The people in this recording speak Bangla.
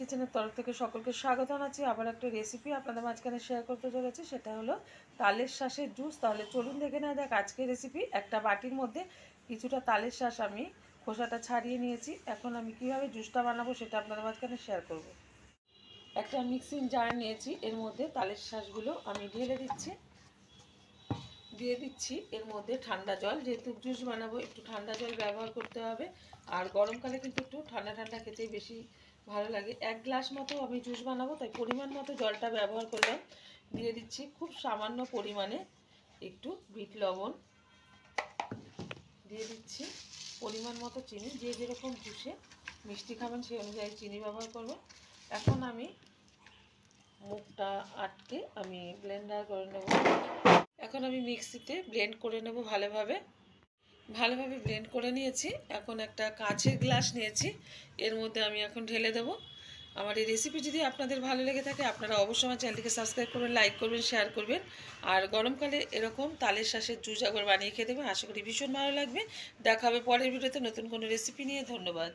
কিচেনের তরফ থেকে সকলকে স্বাগত জানাচ্ছি। আবার একটা রেসিপি আপনাদের মাঝখানে শেয়ার করতে চলেছি, সেটা হলো তালের শ্বাসের জুস তাহলে চলুন দেখে নেওয়া যাক আজকের রেসিপি একটা বাটির মধ্যে কিছুটা তালের শ্বাস আমি খোসাটা ছাড়িয়ে নিয়েছি। এখন আমি কীভাবে জুসটা বানাবো সেটা আপনাদের মাঝখানে শেয়ার করব। একটা মিক্সিং জার নিয়েছি, এর মধ্যে তালের শ্বাসগুলো আমি ঢেলে দিচ্ছি। দিয়ে দিচ্ছি। এর মধ্যে ঠান্ডা জল, যেহেতু জুস বানাবো, একটু ঠান্ডা জল ব্যবহার করতে হবে। আর গরমকালে কিন্তু একটু ঠান্ডা ঠান্ডা খেতেই বেশি ভালো লাগে। এক গ্লাস মতো আমি জুস বানাবো, তাই পরিমাণ মতো জলটা ব্যবহার করলাম। দিয়ে দিচ্ছি খুব সামান্য পরিমাণে একটু বিট লবণ। দিয়ে দিচ্ছি পরিমাণ মতো চিনি, যে যেরকম জুসে মিষ্টি খাবেন সেই অনুযায়ী চিনি ব্যবহার করব। এখন আমি মুখটা আটকে আমি ব্লেন্ডার করে নেব। এখন আমি মিক্সিতে ব্লেন্ড করে নেব ভালোভাবে। ভালোভাবে ব্লেন্ড করে নিয়েছি। এখন একটা কাঁচের গ্লাস নিয়েছি। এর মধ্যে আমি এখন ঢেলে দেবো। আমার এই রেসিপি যদি আপনাদের ভালো লেগে থাকে, আপনারা অবশ্যই আমার চ্যানেলটিকে সাবস্ক্রাইব করবেন লাইক করবেন শেয়ার করবেন। আর গরমকালে এরকম তালের শ্বাসের জুস একবার বানিয়ে খেয়ে দেবেন। আশা করি ভীষণ ভালো লাগবে। দেখা হবে পরের ভিডিওতে নতুন কোনো রেসিপি নিয়ে। ধন্যবাদ।